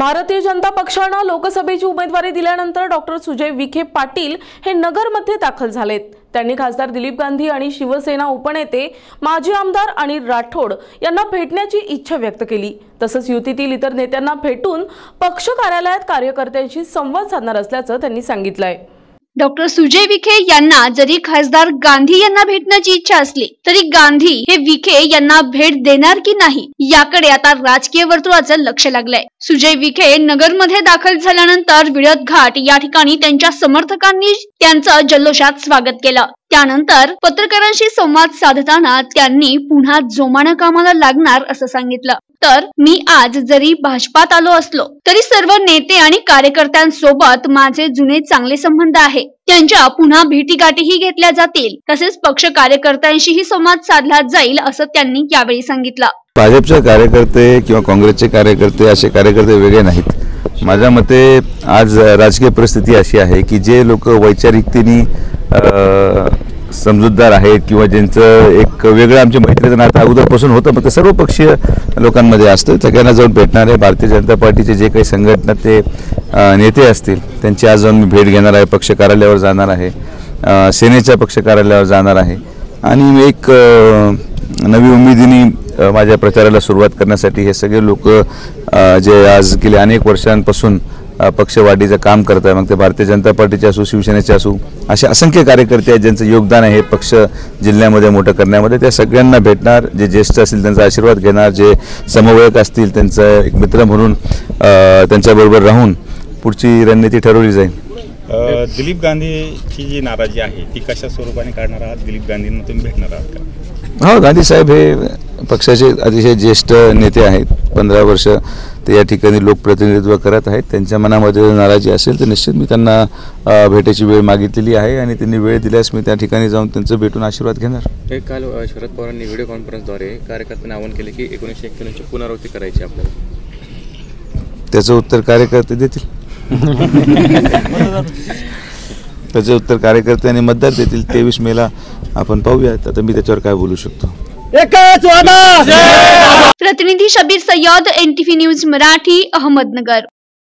भारतीय जनता पक्षानं लोकसभेची उमेदवारी दिल्यानंतर डॉक्टर सुजय विखे पाटील हे नगरमध्ये दाखल झालेत. त्यांनी खासदार दिलीप गांधी आणि शिवसेना उपनेते माजी आमदार आणि राठोड यांना भेटण्याची इच्छा व्यक्त केली. तसंच युतीतील इतर नेत्यांना भेटून पक्ष कार्यालयात कार्यकर्त्यांशी संवाद साधणार असल्याचं त्यांनी सांगितलं आहे डॉक्टर सुजय विखे यांना जरी खासदार गांधी यांना भेटण्याची इच्छा असली तरी गांधी हे विखे यांना भेट देणार की नाही याकडे आता राजकीय वर्तुळाचं लक्ष लागलंय. सुजय विखे नगरमध्ये दाखल झाल्यानंतर विळद घाट या ठिकाणी त्यांच्या समर्थकांनी त्यांचं जल्लोषात स्वागत केलं. त्यानंतर पत्रकारांशी संवाद साधताना त्यांनी पुन्हा जोमानं कामाला लागणार असं सांगितलं. तर मी आज जरी भाजपात आलो असलो तरी सर्व नेते आणि कार्यकर्त्यांसोबत माझे जुने चांगले संबंध आहे. त्यांच्या पुन्हा भेटीगाठीही घेतल्या जातील. तसेच पक्ष कार्यकर्त्यांशीही संवाद साधला जाईल असं त्यांनी यावेळी सांगितलं. भाजपचे कार्यकर्ते किंवा काँग्रेसचे कार्यकर्ते असे कार्यकर्ते वेगळे नाहीत. माझ्या मते आज राजकीय परिस्थिती अशी आहे की जे लोक वैचारिकतेने समजूतदार आहेत किंवा ज्यांचं एक वेगळं आमच्या मैत्रीचं नातं अगोदरपासून होतं मग ते सर्व पक्षीय लोकांमध्ये असतं. सगळ्यांना जाऊन भेटणारे भारतीय जनता पार्टीचे जे काही संघटना ते नेते असतील त्यांची आज जाऊन मी भेट घेणार आहे. पक्ष कार्यालयावर जाणार आहे. सेनेच्या पक्ष कार्यालयावर जाणार आहे. आणि एक नवी उमेदीने माझ्या प्रचाराला सुरुवात करण्यासाठी हे सगळे लोक जे आज गेले अनेक वर्षांपासून पक्षवाढीचं काम करत आहे. मग ते भारतीय जनता पार्टीचे असू शिवसेनेचे असू असे असंख्य कार्यकर्ते आहेत ज्यांचं योगदान आहे पक्ष जिल्ह्यामध्ये मोठं करण्यामध्ये. त्या सगळ्यांना भेटणार जे ज्येष्ठ असतील त्यांचा आशीर्वाद घेणार जे समवयक असतील त्यांचं एक मित्र म्हणून त्यांच्याबरोबर राहून पुढची रणनीती ठरवली जाईल. दिलीप गांधीची जी नाराजी आहे ती कशा स्वरूपाने काढणार आहात? दिलीप गांधींना तुम्ही भेटणार आहात का? हो गांधी साहेब हे पक्षाचे अतिशय ज्येष्ठ नेते आहेत. पंधरा वर्ष ते या ठिकाणी लोकप्रतिनिधित्व करत आहेत. त्यांच्या मनामध्ये नाराजी असेल तर निश्चित मी त्यांना भेटायची वेळ मागितलेली आहे आणि त्यांनी वेळ दिल्यास मी त्या ठिकाणी जाऊन त्यांचं भेटून आशीर्वाद घेणार. काल शरद पवारांनी व्हिडिओ कॉन्फरन्सद्वारे कार्यकर्त्यांना आवाहन केले की एकोणीसशे एक्क्याण्णवची पुनरावृत्ती करायची आपल्याला. त्याचं उत्तर कार्यकर्ते देतील. त्याचं उत्तर कार्यकर्ते आणि मतदार देतील. तेवीस मेला आपण पाहूयात. आता मी त्याच्यावर काय बोलू शकतो. प्रतिनिधी शबीर सय्यद एनटीव्ही न्यूज मराठी अहमदनगर.